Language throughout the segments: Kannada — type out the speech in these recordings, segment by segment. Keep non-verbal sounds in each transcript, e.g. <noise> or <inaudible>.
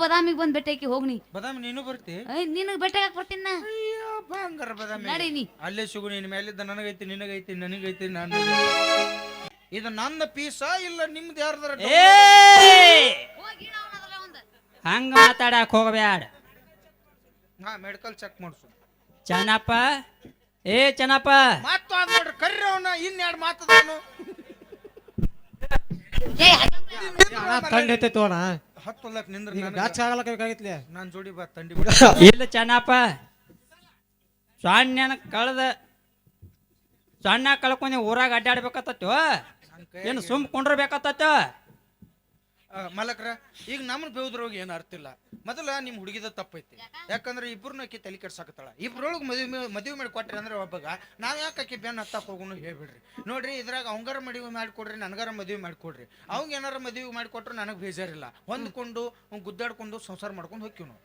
ಬದಾಮಿಗೆ ಬಂದ್ ಬೆಟ್ಟಕ್ಕೆ ಹಾಕಿ ಹೋಗ್ನಿ. ಬದಾಮಿ ನೀನು ಬರ್ತಿ? ನಿನಗ್ ಬೆಟ್ಟ ಹಾಕಿ ಬರ್ತೀನಿ ಅಯ್ಯಪ್ಪ ಹಂಗಾರ ಬದಾಮಿ. ನಡಿ ನೀ. ಅಲ್ಲೇ ಸಿಗು ನಿನ್ ಮೇಲಿದ್ದ ನನಗೈತಿ ನಿನಗೈತಿ ನನಗೈತಿ ನಾನು. ಇದು ನನ್ನ ಪೀಸ ಇಲ್ಲ ನಿಮ್ದು ಯಾರ್ದಾರ ಏ! ಹಂಗ ಮಾತಾಡಕ್ ಹೋಗಬ್ಯಾಡ. ಹಾ ಮೆಡಿಕಲ್ ಚೆಕ್ ಮಾಡ್ಸು. ಚೆನ್ನಪ್ಪ ಏ ಚೆನ್ನಪ್ಪ. ಮಾತು ಆದ್ ನೋಡ್ರಿ ಕರ್ರಿ ಅವನ ಎರಡು ಮಾತದವನು ಅಣ್ಣ ತಂಡ ಅಣ್ಣ. ಹತ್ತೊಲ್ಲಕ್ ನಿಂದ್ರ ಈಗ ಬ್ಯಾಚ್ ಆಗಲಕ್ಕಾಗೈತ್ಲೆ ನಾನ್ ಜೋಡಿ ಬಾ ತಂಡಿ ಬಿಡ. <laughs> ಇಲ್ಲ ಚೆನ್ನಪ್ಪ ಸಣ್ಣ ಕಳ್ದ ಸಣ್ಣ ಕಳ್ಕೊಂಡಿ ಊರಾಗ ಅಡ್ಡಾಡ್ಬೇಕತ್ತೋ ಏನು ಸುಮ್ ಕುಂಡ್ರಬೇಕತ್ತ ಮಲಕ್ರ ಈಗ ನಮ್ಮನ್ನ ಬೇವುದ್ರೊಳಗೆ ಏನು ಅರ್ಥ ಇಲ್ಲ. ಮೊದಲ ನಿಮ್ಮ ಹುಡುಗಿದ ತಪ್ಪೈತಿ. ಯಾಕಂದ್ರೆ ಇಬ್ಬರನ್ನ ಆಕಿ ತಲೆ ಕೆಡ್ಸಾಕತ್ತಾಳ. ಇಬ್ಬರೊಳಗೆ ಮದುವೆ ಮದುವೆ ಮಾಡಿ ಕೊಟ್ರಿ ಅಂದ್ರೆ ಒಬ್ಬಗ ನಾವು ಯಾಕೆ ಆಕಿ ಬೆನ್ನ ಹತ್ತಕ್ಕೆ ಹೋಗೋನು ಹೇಳ್ಬಿಡ್ರಿ. ನೋಡ್ರಿ ಇದ್ರಾಗ ಅವಂಗಾರ ಮದುವೆ ಮಾಡಿಕೊಡ್ರಿ ನನಗಾರ ಮದುವೆ ಮಾಡಿಕೊಡ್ರಿ ಅವಂಗ ಏನಾರ ಮದುವೆ ಮಾಡಿಕೊಟ್ರು ನನಗೆ ಬೇಜಾರಿಲ್ಲ. ಹೊಂದ್ಕೊಂಡು ಗುದ್ದಾಡ್ಕೊಂಡು ಸಂಸಾರ ಮಾಡ್ಕೊಂಡು ಹೋಗ್ತೀವಿ ನಾವು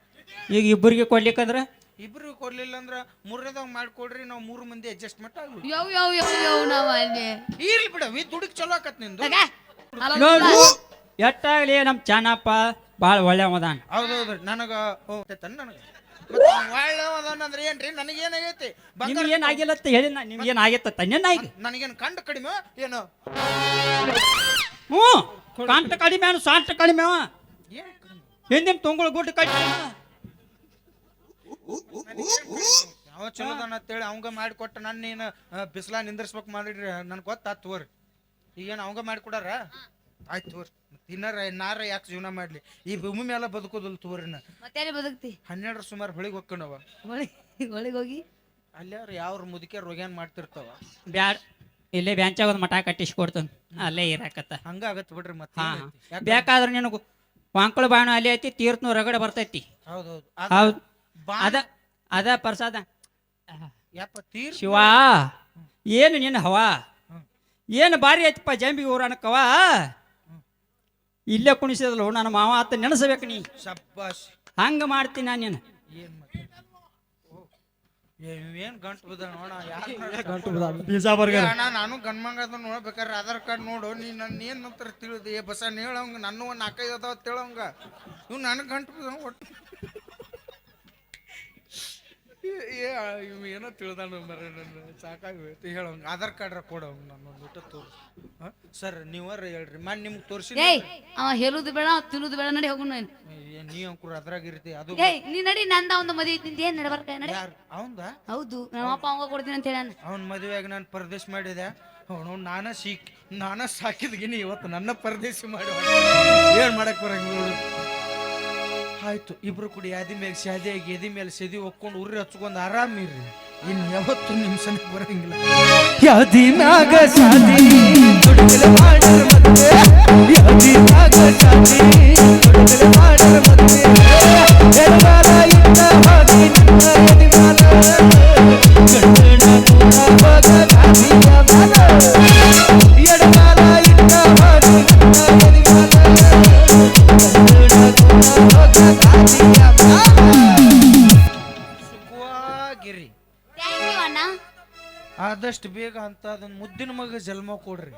ಈಗ ಇಬ್ಬರಿಗೆ ಕೊಡ್ಲಿಕ್ಕಂದ್ರೆ? ಇಬ್ರಿಗೆ ಕೊಡ್ಲಿಲ್ಲ ಅಂದ್ರ ಮೂರನೇದಾಗ ಮಾಡ್ಕೊಡ್ರಿ ನಾವು ಮೂರು ಮಂದಿ ಅಡ್ಜಸ್ಟ್ಮೆಂಟ್ ಆಗ್ಲಿ ಯವ್ ಯವ್ ಯವ್ ಯವ್ ನಾವ್ ಅಲ್ಲಿ. ಇರ್ಲಿ ಬಿಡ ವಿ ದುಡುಕ್ ಚಲೋ ಆಕತ್ ನಿಂದು. ನೋಡು ಎಟ್ಟಾಗ್ಲಿ ನಮ್ಮ ಚಾನಪ್ಪ ಭಾಳ ಒಳ್ಳೆ ಮದಾನ ಹೌದೌದ್ರಿ ನನಗ ಓ ತನ್ ನನಗ ಒಳ್ಳೆ ಅಂದ್ರೆ ಏನ್ರಿ? ನನಗೇನಾಗೈತಿ? ನಿಮ್ಗೆ ಏನ್ ಆಗಿಲ್ಲ ಅಂತ ಹೇಳಿ ನಿಮ್ಗೆ ಏನ್ ಆಗೈತ ತನ್ನೇನಾಗಿ ನನಗೇನು ಕಂಡ ಕಡಿಮೆ ಏನು? ಹ್ಞೂ ಕಾಂಟ ಕಡಿಮೆ ಅನು ಸಾಂಟ ಕಡಿಮೆ ಅವ. ಹಿಂದಿನ ತುಂಗಳು ಗುಡ್ಡ ಕಟ್ಟಿ. ಯಾವ ಚಲೋದನ ಅಂತೇಳಿ ಅವಂಗ ಮಾಡಿಕೊಟ್ಟ ನನ್ನ ನೀನು ಬಿಸಿಲ ನಿಂದ್ರಿಸ್ಬೇಕು ಮಾಡಿಡ್ರಿ ನನ್ಗೆ ಗೊತ್ತಾತ್ ತೋರಿ ಈಗೇನು ಅವಂಗ ಮಾಡಿಕೊಡಾರ ಆಯ್ತು ತೋರ್ ತಿನ್ನಾರ ನಾರ ಯಾಕೆ ಜೀವನ ಮಾಡ್ಲಿ? ಈ ಭೂಮಿ ಮೇಲೆ ಬದುಕೋದಿಲ್ಲ ತೋರಿನ ನಾ ಮತ್ತೆ ಎಲ್ಲಿ ಬದುಕ್ತಿ ಹನ್ನೆರಡರ ಸುಮಾರು ಹೊಳಿಗೆ ಹೊಕ್ಕಣವ ಹೊಳಿಗೆ ಒಳಗೆ ಹೋಗಿ? ಅಲ್ಲಾರ ಯಾವ ಮುದುಕಿಯರ್ ರೋಗ್ಯಾನ್ ಮಾಡ್ತಿರ್ತಾವ? ಬ್ಯಾಡ ಇಲ್ಲೇ ಬ್ಯಾಂಚಾಗ ಒಂದು ಮಠ ಕಟ್ಟಿಸಿ ಕೊಡ್ತಾನ. ಅಲ್ಲೇ ಇರಾಕತ್ತ. ಹಂಗ ಆಗತ್ ಬಿಡ್ರಿ ಮತ್ತೆ ಹಾ? ಯಾಕ್- ಬೇಕಾದ್ರೆ ನಿನಗೂ ವಾಂಕಳ ಬಾಣ ಅಲ್ಲಿ ಐತಿ ತೀರ್ಥನು ರಗಡೆ ಬರ್ತೈತಿ. ಹೌದೌದು. ಹೌದು. ಬಾ ಅದ ಅದ ಪ್ರಸಾದ. ಯಪ್ಪ ತೀರ್ ಶಿವ ಏನು ನಿನ್ನ ಹವಾ? ಏನು ಭಾರಿ ಐತಿಪ್ಪ ಜಂಬಿಗೆ ಊರನಕ್ಕವ? ಇಲ್ಲೇ ಕುಣಿಸಿದ್ಲು ನನ್ನ ಮಾವ ಆತ ನೆನೆಸ್ಬೇಕು ನೀ. ಶಬ್ಬಾಶ್ ಹಂಗ ಮಾಡ್ತೀನಿ ನಾನು ನೀನು ಏನ್ ಏನ್ ಗಂಟು ಬಿದ್ದ ನೋಡ ಗಂಟು ಪಿಜ್ಜಾ ಬರ್ಗರ್. ಅಣ್ಣ ನಾನು ಗಂಡ್ಮಂಗ ಅದ ನೋಡ್ಬೇಕಾರೆ ಆಧಾರ್ ಕಾರ್ಡ್ ನೋಡು. ನೀ ನನ್ನ ಏನು ನಂತರ ತಿಳಿದು? ಏ ಬಸ ಹೇಳಂಗ ನನ್ನ ಒಂದು ನಾಲ್ಕೈದು ಅದಾವ ತಿಳಂಗ ಇವ್ ನನಗೆ ಗಂಟು ಬಿದ್ದ ಒಟ್ಟು ಏ- ಇವ್ ಏನೋ ತಿಳ್ದಾನ ಮರ ನನ್ನ ಸಾಕಾಗೋಯ್ತು ಹೇಳ ಆಧಾರ್ ಕಾರ್ಡ್ ಕೊಡವಂಗ ನನ್ನ ಒಂದು ಊಟ ತೋರಿಸ್. ಸರ್ ನೀವರ ಹೇಳ್ರಿ. ಮನ್ ನಿಮ್ಗೆ ತೋರಿಸಿ ಏಯ್ ಅವ ಹೇಳುದು ಬೇಡ ತಿನ್ನುದು ಬೇಡ ನಡಿ ಹೋಗೋಣ ಏನ್ ನೀ ಅಂಕುರ ಅದ್ರಾಗ ಇರ್ತಿ ಅದು ಏಯ್ ನೀ ನಡಿ ನಂದ ಒಂದು ಮದುವೆ ನಿಂದ ಏನ್ ನಡಬರ್ಕ ನಡಿ. ಯಾರು ಅವಂದ? ಹೌದು ನಮ್ಮಪ್ಪ ಅವಂಗ ಕೊಡ್ತೀನಿ ಅಂತ ಹೇಳ ಅವನ ಮದುವೆಯಾಗ ನಾನು ಪರದೇಶ ಮಾಡಿದೆ. ಅವನು ನಾನ ಸೀಕ್ ನಾನ ಸಾಕಿದ್ಗಿನಿ ಇವತ್ತು ನನ್ನ ಪರದೇಶ ಮಾಡಿ. ಏನ್ ಮಾಡಕ್ ಬರಂಗಿಲ್ಲ ನೋಡು. ಆಯ್ತು. ಇಬ್ರು ಕೂಡಿ ಯಾದಿ ಮೇಲೆ ಶಾದಿಯಾಗಿ ಎದಿ ಮೇಲೆ ಸೆದಿ ಒಕ್ಕೊಂಡು ಉರಿ ಹಚ್ಕೊಂಡು ಆರಾಮಿರ್ರಿ ಇನ್ ಯಾವತ್ತು ನಿಮ್ ಸನಕ್ ಬರಂಗಿಲ್ಲ. ಯಾದಿ ಮ್ಯಾಗ ಶಾದಿ ದುಡಿಮೆಲೆ ಮಾಡಿರ ಮದ್ವೆ ಯಾದಿ ಮ್ಯಾಗ ಶಾದಿ ದುಡಿಮೆಲೆ ಮಾಡಿರ ಮದ್ವೆ ಆದಷ್ಟು ಬೇಗ ಅಂತ ಅದನ್ನ ಮುದ್ದಿನ ಮಗ ಜನ್ಮ ಕೊಡ್ರಿ.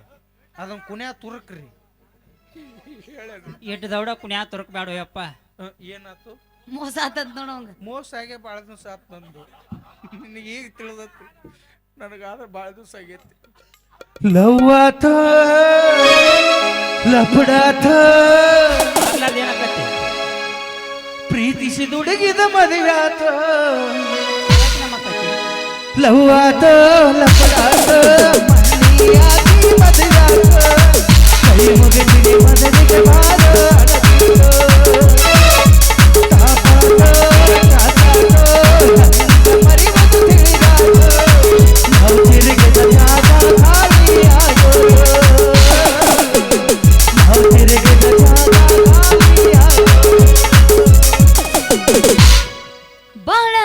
ಅದನ್ನ ಕುಣ್ಯಾ ತುರುಕ್ರಿ. ಎಟ್ ದೌಡ ಕುಣ್ಯಾ ತುರುಕ್ ಬೇಡ ಯಪ್ಪ. ಅಹ್, ಏನಾತು? ಮೋಸ ಆತದ್ ನೋಡೋಂಗ ಮೋಸ ಆಗೇ ಭಾಳ ದಿವಸ ಆತ್ ನಂದು. ನಿನಗೆ ಈಗ ತಿಳಿದತ್ತು ನನಗಾದ್ರೆ ಭಾಳ ದಿವಸ ಆಗೈತಿ. ಲವ್ ಆತ ಲಪಡಾತ. ಅದ್ರಲ್ಲಿ ಏನಾಕತಿ ಪ್ರೀತಿಸಿದ ಹುಡುಗಿದ ಮದುವೆ ಆತ? ಲವ್ ಆತ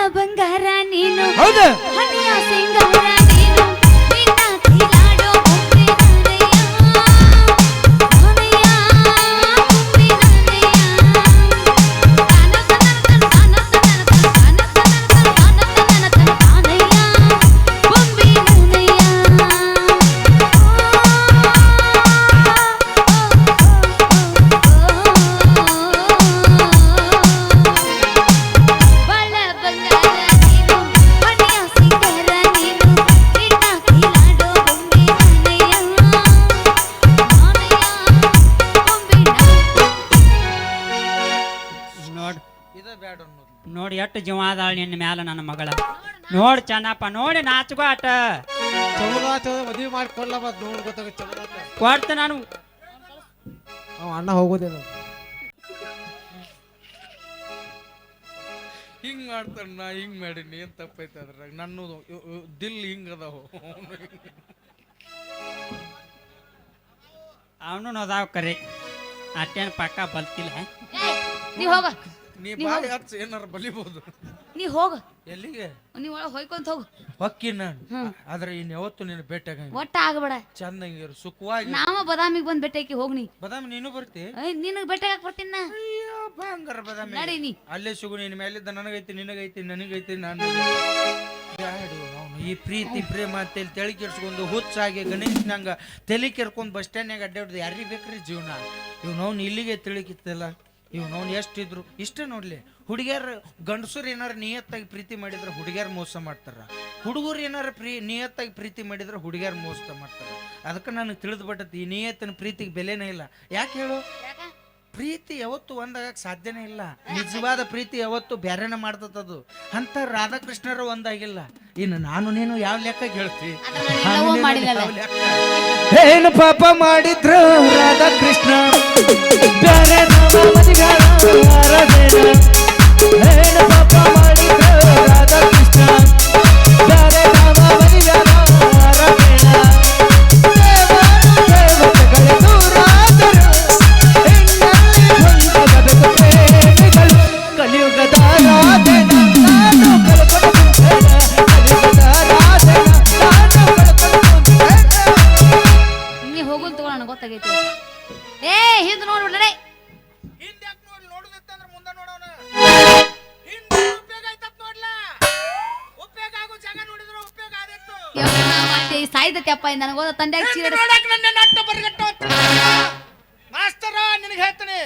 ಬಂಗಾರ ನೀನು. ಹೌದಾ. ಹನಿಯ ಸಿಂಗಾರ ಅದಾಳ ನಿನ್ನ ಮ್ಯಾಲ ನನ್ನ ಮಗಳ. ನೋಡ್ ಚೆನ್ನಪ್ಪ ನೋಡಿ ನಾಚಗೋ ಆಟ ಚೌದ ಚೌದ ಮದ್ವಿ ಮಾಡಿ ಕೊಡ್ಲ ಮತ್ ನೋಡ್ ಗೊತ್ತಾಗ ಚೌದ ಕೊಡ್ತ ನಾನು. ಅವ ಅಣ್ಣ ಹೋಗೋದೇನು ಹಿಂಗ್ ಮಾಡ್ತಾನ ನಾ ಹಿಂಗ್ ಮಾಡೀನಿ ಏನ್ ತಪ್ಪೈತೆ ಅದ್ರಾಗ? ನನ್ನದು ದಿಲ್ ಹಿಂಗ್ ಅದಾವ. ಅವನು ಅದಾವ ಕರೆ. ಅಟ್ಟೇನು ಪಕ್ಕ ಬಲ್ತಿಲ್ಲ. ನೀ ಹೋಗ. ನೀ ಬಾಯಿ ಹಚ್ಚ ಏನಾರ ಬಲಿಬಹುದು ನೀ ಹೋಗ. ಎಲ್ಲಿಗೆ? ನೀ ಒಳಗೆ ಹೋಯ್ಕೊಂತ ಹೋಗು. ಹೊಕ್ಕಿ ನಾನು. ಆದ್ರೆ ಇನ್ ಯಾವತ್ತು ನೀನು ಭೇಟಿಯಾಗಂಗ ಒಟ್ಟ ಆಗಬೇಡ. ಚಂದಂಗಿರು ಸುಖವಾಗಿ ನಾವ ಬದಾಮಿಗೆ ಬಂದ್ ಭೇಟಿ ಹೋಗ್ ನೀ. ಬದಾಮಿ ನೀನು ಬರ್ತಿ? ನಿನಗ್ ಹಾಕಿ ಬರ್ತೀನಿ ಬಂಗಾರ ಬದಾಮಿ. ನಡಿ ನೀ. ಅಲ್ಲೇ ಸಿಗು ನಿನ್ ಮೇಲಿದ್ದ ನನಗೈತಿ ನಿನಗೈತಿ ನನಗೈತಿ ನಾನು ಈ ಪ್ರೀತಿ ಪ್ರೇಮ ಅಂತೇಳಿ ತಲೆ ಕೆಡ್ಸ್ಕೊಂಡು ಹುಚ್ಚಾಗಿ ಗಣೇಶನಂಗ ತಲೆ ಕೆರ್ಕೊಂಡು ಬಸ್ ಸ್ಟ್ಯಾಂಡ್ನಾಗ ಅಡ್ಡಾಡ್ದು ಯಾರಿಗೆ ಬೇಕ್ರಿ ಜೀವನ? ಇವ್ ನೋನ್ ಇಲ್ಲಿಗೆ ತಿಳಿಕಿತ್ತಲ್ಲ. ಇವ್ ನೋಡಿ ಎಷ್ಟಿದ್ರು, ಇಷ್ಟ ನೋಡ್ಲಿ. ಹುಡುಗಿಯರ್ ಗಂಡಸರು ಏನಾರ ನಿಯತ್ತಾಗಿ ಪ್ರೀತಿ ಮಾಡಿದ್ರೆ ಹುಡುಗಿಯರ್ ಮೋಸ ಮಾಡ್ತಾರ. ಹುಡುಗರು ಏನಾರ ಪ್ರೀ, ನಿಯತ್ತಾಗಿ ಪ್ರೀತಿ ಮಾಡಿದ್ರೆ ಹುಡುಗಿಯರ್ ಮೋಸ ಮಾಡ್ತಾರೆ. ಅದಕ್ಕೆ ನನಗೆ ತಿಳಿದ್ಬಿಟ್ಟತಿ, ಈ ನಿಯತ್ತಿನ ಪ್ರೀತಿಗೆ ಬೆಲೆನೇ ಇಲ್ಲ. ಯಾಕೆ ಹೇಳು? ಪ್ರೀತಿ ಯಾವತ್ತು ಒಂದಾಗಕ್ ಸಾಧ್ಯನೇ ಇಲ್ಲ. ನಿಜವಾದ ಪ್ರೀತಿ ಯಾವತ್ತು ಬ್ಯಾರೇನ ಮಾಡ್ತದದು ಅಂತ ರಾಧಾಕೃಷ್ಣರು ಒಂದಾಗಿಲ್ಲ. ಇನ್ನು ನಾನು ನೀನು ಯಾವ ಲೆಕ್ಕ ಹೇಳ್ತಿ? ಮಾಡಿಲ್ಲಲ್ಲ. ಏನು ಪಾಪ ಮಾಡಿದ್ರು ರಾಧಾಕೃಷ್ಣ? ಏನು ಪಾಪ ನನಗೆ ಹೋದ ತಂದೆ ಮಾಸ್ತರ ನಿನಗೆ ಹೇಳ್ತೀನಿ.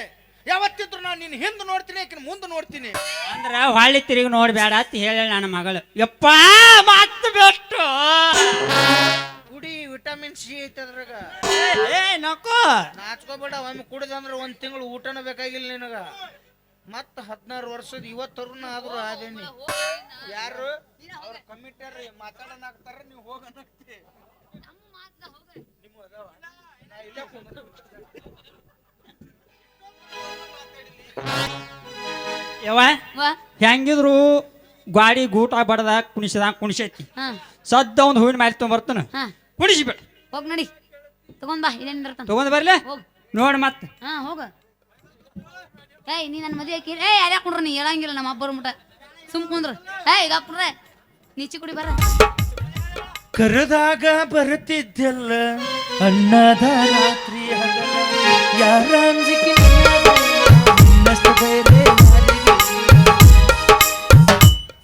ಯಾವತ್ತಿದ್ರು ನಾನು ನಿನ್ನ ಹಿಂದೆ ನೋಡ್ತೀನಿ ಆಕಿನ ಮುಂದೆ ನೋಡ್ತೀನಿ. ಅಂದ್ರ ಹೊಳ್ಳಿ ತಿರುಗಿ ನೋಡ್ಬೇಡ ಅಂತ ಹೇಳ ನನ್ನ ಮಗಳು. ಯಪ್ಪ ಮತ್ತೆ ಬೆಟ್ಟು. ಕುಡಿ ವಿಟಮಿನ್ ಸಿ ಐತೆ ಅದ್ರಾಗ. ಏ ನಕೋ ನಾಚ್ಕೋಬೇಡ ಒಮ್ಮೆ ಕುಡಿದಂದ್ರೆ ಒಂದ್ ತಿಂಗಳು ಊಟನೂ ಬೇಕಾಗಿಲ್ಲ ನಿನಗ. ಮತ್ತ ಹದಿನಾರು ವರ್ಷದ ಇವತ್ತರುನ ಆದ್ರೂ ಆದೇನಿ. ಯಾರು? ಅವ್ರ ಕಮಿಟರ್ ಮಾತಾಡೋಣ ಆಗ್ತಾರ ನೀವು ಹೋಗನಕ್ತಿ ಯವ್ವ? ವಾ ಹೆಂಗಿದ್ರು ಗಾಡಿ ಗೂಟ ಬಡದ ಕುಣಿಸಿದ ಕುಣಿಸೈತಿ. ಹಾ. ಸದ್ದ ಒಂದು ಹೂವಿನ ಮೇಲೆ ತೊಗೊಂಬರ್ತಾನ ಹಾ. ಕುಣಿಸಿಬೇಡ. ಹೋಗ್ ನಡಿ. ತಗೊಂಡ್ ಬಾ ಇದೇನ್ ಇರ್ತಾನ ತಗೊಂಡ್ ಬರ್ಲೆ? ಹೋಗ್. ನೋಡಿ ಮತ್ತೆ. ಹಾ ಹೋಗ. ಏಯ್ ನೀ ನನ್ನ ಮದುವೆ ಹಾಕಿ ಏಯ್ ಯಾರ್ಯಾಕ ಕುಂಡ್ರ ನೀ? ಹೇಳಂಗಿಲ್ಲ ನಮ್ಮ ಅಬ್ಬರ ಮುಟ. ಸುಮ್ ಕುಂದ್ರ. ಏಯ್ ಈಗ ಕುಂಡ್ರೆ. ನೀಚಿ ಕುಡಿ ಬರ. ಕರೆದಾಗ ಬರುತ್ತಿದ್ದೆಲ್ಲ ಅನ್ನದ ರಾತ್ರಿ ಹಗಲ. ಯಾರ ಅಂಜಿಕೆ? ನಿನ್ನಷ್ಟು ಬೇರೆ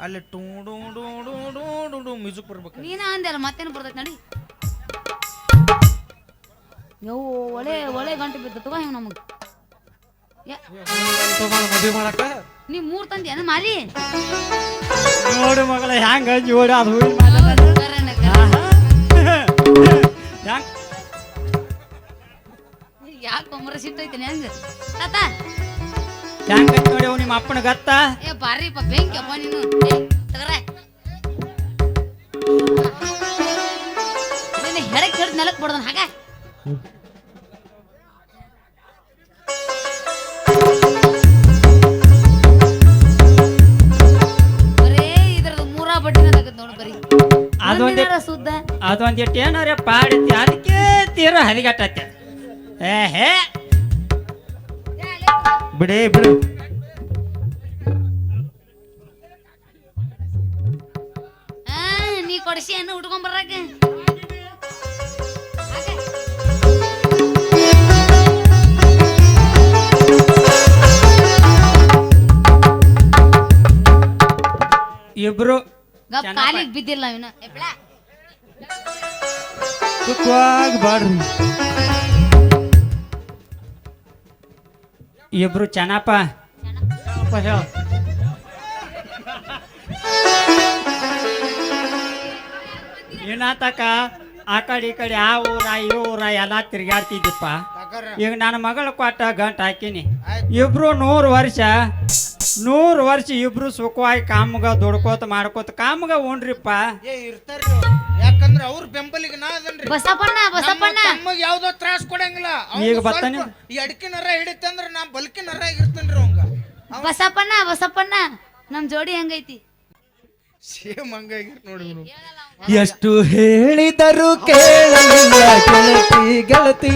ಅಲ್ಲಿ ಟೂ ಡೂ ಡೂ ಡೂ ಡೂ ಡೂ ಡೂ ಮ್ಯೂಸಿಕ್ ಬರ್ಬೇಕು ನೀನ ಅಂದೆಲ್ಲ ಮತ್ತೇನು ಬರ್ತೈತೆ ನಡಿ. ಯವ್ವ ಒಳ್ಳೆ ಒಳ್ಳೆ ಗಂಟೆ ಬಿದ್ದ ತಗೋ ಇವ್ ನಮಗ್. ಯಾ- ಮದ್ವಿ ಮಾಡಕ್ಕ? ನೀ ಮೂರ್ ತಂದಿ ಏನ ಮಾರಿ ನೋಡು ಮಗಳ ಹೆಂಗ ಜೋಡಿ ಅದು ಮೇಲೆ. ಹೆಂಗ್? ಯಾಕೆ ಒಮ್ಮರ ಸಿಟ್ಟೈತೇನೆ ಹಂಗ? ತಾತ. ಹೆಂಗ್? ಐತ್ ನೋಡಿ ಅವ್ ನಿಮ್ಮ ಅಪ್ಪನ ಗತ್ತ? ಏ ಬಾರಿಪ್ಪ ಬೆಂಕಿ ಅಪ್ಪ ನೀನು. ಏ ತಗರ ನಿನ್ನ ಹಿಡ್ದು ಬಿಡ್ದನ್ ಹಾಗ? ಬರೇ ಇದ್ರದ್ದು ಮೂರಾ ಬಡ್ಡಿನ ತಗದ್ ನೋಡು ಬರೀ. ಅದೊಂದೇ ಒಂದಿನಾರ ಸುದ್ದ. ಅದೊಂದ್ ಇಟ್ಟು ಏನಾರ ಪಾಡೈತಿ ಅದಕ್ಕೆ ತೀರ ಹರಿಗಟ್ಟತ್ತೆ ಏ ಹೇ. ಬಿಡೇ ಬಿಡು. ಕೊಡಿಸಿ ಏನು ಉಟ್ಕೊಂಡ್ ಬರಾಕ ಇಬ್ರು. ಕಾಲಿಗೆ ಬಿದ್ದಿಲ್ಲ ಇವನ. ಬಾಡ್ರಿ ಇಬ್ರು ಚೆನ್ನಪ್ಪ. ಹೇಳ. ಏನಾತಕ ಆ ಕಡೆ ಈ ಕಡೆ ಆ ಊರ ಈ ಊರ ಎಲ್ಲ ತಿರ್ಗಾಡ್ತಿದ್ದಪ್ಪ ಈಗ ನನ್ನ ಮಗಳ ಕೊಟ್ಟ ಗಂಟ ಹಾಕಿನಿ. ಇಬ್ರು ನೂರು ವರ್ಷ ನೂರು ವರ್ಷ ಇಬ್ರು ಸುಖವಾಗಿ ಕಾಮಗ ದುಡ್ಕೋತ ಮಾಡ್ಕೋತ ಕಾಮಗ ಉಂಡ್ರಿಪ್ಪ ಏ ಇರ್ತಾರ್ರಿ ಅವ್ರು. ಯಾಕಂದ್ರ ಅವ್ರ ಬೆಂಬಲಿಗೆ ನಾ ಅದನ್ರಿ. ಬಸಪ್ಪಣ್ಣ ಬಸಪ್ಪಣ್ಣ. ತಮ್ಮಗ್ ಯಾವ್ದೋ ತ್ರಾಸ ಕೊಡಂಗಿಲ್ಲ. ಈಗ ಬರ್ತಾನೆ? ಈ ಅಡಿಕೆ ನರ ಹಿಡಿತಂದ್ರ ನಾ ಬಲ್ಕಿ ನರ ಆಗಿರ್ತೇನ್ರಿ ಅವಂಗ. ಬಸಪ್ಪಣ್ಣ ಬಸಪ್ಪಣ್ಣ ನಮ್ ಜೋಡಿ ಹೆಂಗೈತಿ? ಸೇಮ್ ಹಂಗಾಗಿರ್ ನೋಡಿ. ಎಷ್ಟು ಹೇಳಿದರು ಕೇಳಲಿಲ್ಲ, ಗೆಳತಿ ಗೆಳತಿ.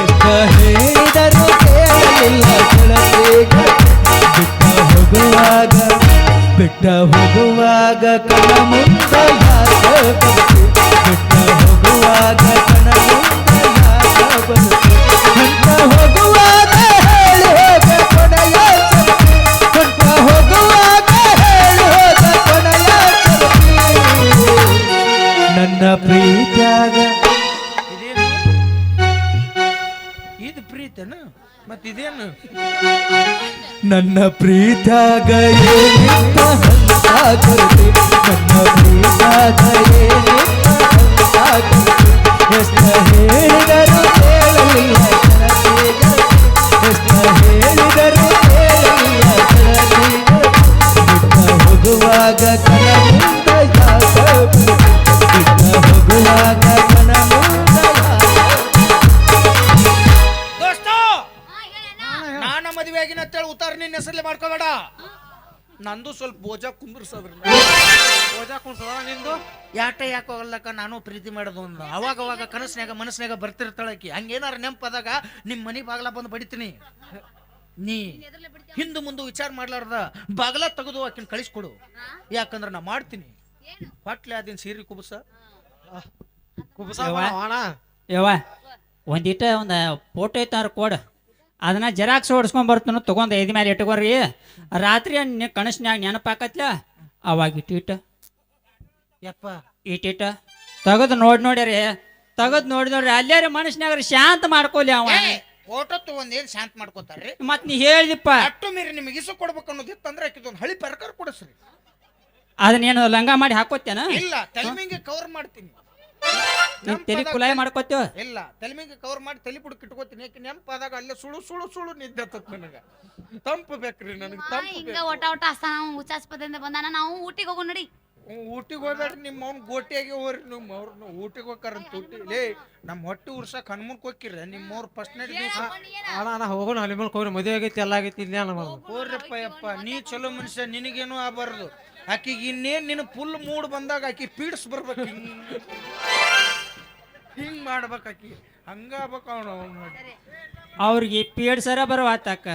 ಎಷ್ಟು ಹೇಳಿದರು ಕೇಳಲಿಲ್ಲ, ಗೆಳತಿ ಗೆಳತಿ. ಬಿಟ್ಟ ಹೋಗುವಾಗ ಬಿಟ್ಟ ಹೋಗುವಾಗ ಕಣ ಮುಂದ ಯಾಕ ಬರ್ತಿ? ಬಿಟ್ಟ ಹೋಗುವಾಗ ಕಣ ಪ್ರೀತನ? ಮತ್ ಇದೇನು ನನ್ನ ಪ್ರೀತ್ಯಾಗ ಏನಿತ್ತ ಕೊರತೆ ನನ್ನ ಪ್ರೀತ್ಯಾಗ ಏನಿತ್ತ ಹೇಳಿದರು ಹೇಳಿದರು ಹೋಗುವಾಗ ಯಾಕ ನಂದು ಸ್ವಲ್ಪ ಬೋಜ ಕುಂದ್ರಸದ್ರಿಂದ ಓಜಾ ಕುಣ್ಸೋದ ನಿಂದು? ಯಾಟ ಯಾಕೋಗಲ್ಲಕ್ಕ ನಾನು ಪ್ರೀತಿ ಮಾಡೋದು ಒಂದು. ಅವಾಗ ಅವಾಗ ಕನಸ್ನ್ಯಾಗ ಮನಸ್ನ್ಯಾಗ ಬರ್ತಿರ್ತಾಳಕಿ ಹಂಗೇನಾರ ನೆಂಪದಾಗ ನಿಮ್ಮ ಮನೆ ಬಾಗ್ಲ ಬಂದು ಬಡಿತೀನಿ. ನೀ ಹಿಂದೆ ಮುಂದೆ ವಿಚಾರ ಮಾಡ್ಲಾರ್ದ ಬಾಗ್ಲ ತೆಗೆದು ಆಕಿನ ಕಳಿಸ್ಕೊಡು. ಯಾಕಂದ್ರ ನಾ ಮಾಡ್ತೀನಿ. ಹೊಟ್ಲೆ ಅದಿನ ಸೀರೆ ಕುಬಸ? ಕುಬಸ ಒಂದಿಟ್ಟ ಯವ್ವ ಒಂದಿಟ ಒಂದು ಫೋಟೋ ಐತಾರ ಕೊಡು. ಅದನ್ನ ಜೆರಾಕ್ಸ್ ಹೊಡ್ಸ್ಕೊಂಡ್ ಬರ್ತಾನು ತಗೊಂಡ್ ಐದು ಮೇಲೆ ಇಟ್ಕೊರಿ. ರಾತ್ರಿ ಕನಸಿನ್ಯಾಗ ನೆನಪಾಕತ್ಲ? ಅವಾಗ ಇಟ್ಟಿಟ್ಟ. ಯಪ್ಪ. ಇಟ್ಟಿಟ್ಟ. ತೆಗೆದು ನೋಡಿ ನೋಡ್ಯಾರಿ. ತೆಗೆದು ನೋಡಿ ನೋಡ್ರಿ ಅಲ್ಲೇ ಮನುಷ್ಯನಾಗ ಶಾಂತ ಮಾಡ್ಕೊಲಿ ಅವ. ಫೋಟೋ ತಗೊಂಡ್ ಏನ್ ಶಾಂತ ಮಾಡ್ಕೋತಾರ್ರಿ? ಮತ್ ನೀ ಹೇಳಿದಿಪ್ಪ. ಅಟ್ಟು ಮೀರಿ ನಿಮಗೆ ಇಸು ಕೊಡ್ಬೇಕು ಅನ್ನೋದಿತ್ತಂದ್ರೆ ಆಕಿದೊಂದು ಹಳಿ ಪರಕರ್ ಕೊಡಿಸ್ರಿ. ಅದನ್ನೇನು ಲಂಗ ಮಾಡಿ ಹಾಕೋತೇನ ಇಲ್ಲ ತಲೆ ಕವರ್ ಮಾಡ್ತೀನಿ. ನೀನ್ ತಲೆ ಕುಲಾಯಿ ಮಾಡ್ಕೋತೇವ ಇಲ್ಲ ತಲೆಮಿಂಗೆ ಕವರ್ ಮಾಡಿ ತಲೆ ಬುಡಕ್ ಇಟ್ಕೋತೀನಿ ಯಾಕೆ ನೆನಪಾದಾಗ ಅಲ್ಲೇ ಸುಳು ಸುಳು ಸುಳು ನಿದ್ದೆ ಹತ್ತತ್ ನನಗ. ತಂಪು ಬೇಕ್ರಿ ನನಗೆ ತಂಪು ಹಿಂಗ ಬೇಕು ಒಟ ಒಟ ಅಸ್ತಾನ ನಾವು ಹುಚ್ಚಾಸ್ಪತ್ರೆಯಿಂದ ಬಂದಾನ ನಾವು ಊಟಿಗೆ ಹೋಗೋ ನಡಿ. ಊಟಿಗೆ ಹೋಗ್ಬೇಡ್ರಿ ನಿಮ್ಮ ಅವ್ನ ಗೋಟಿಯಾಗಿ ಹೋಗ್ರಿ ನಿಮ್ಮ ಅವ್ರನ್ನ ಊಟಿಗೆ ಹೋಗ್ತಾರಂತ ಊಟಿ ಲೇ ನಮ್ಮ ಹೊಟ್ಟಿ ಉರ್ಸಕ್ ಹನುಮನ್ಕ್ ಹೋಗಿರ್ರಿ ನಿಮ್ಮ ಅವ್ರ ಫಸ್ಟ್ ನೈಟ್ ದಿವಸ. ಅಣ್ಣ ನಾ ಹೋಗೋಣ ಅಲ್ಲಿ ಮೇಲೆ ಹೋಗ್ರಿ ಮದುವೆ ಆಗೈತಿ ಎಲ್ಲ ಆಗೈತಿ ಇಲ್ಲ ಅಣ್ಣ. ಮಾಡೋದು ಹೋರ್ರಪ್ಪ ಯಪ್ಪ ನೀ ಚಲೋ ಮನುಷ್ಯ ನಿನಗೇನು ಆಗಬಾರ್ದು. ಆಕಿಗೆ ಇನ್ನೇನ್ ನಿನ್ನ ಫುಲ್ ಮೂಡ್ ಬಂದಾಗ ಆಕಿ ಪೀಡ್ಸ್ ಬರ್ಬೇಕು. ಹಿಂಗ್ ಹಿಂಗ್ ಮಾಡ್ಬೇಕು ಆಕಿ. ಹಂಗಾಗ್ಬೇಕು ಅವನು. ಅವ್ರಿಗೆ ಪೀಡ್ಸರ ಬರುವ ಬರೋ ಆತಾಕ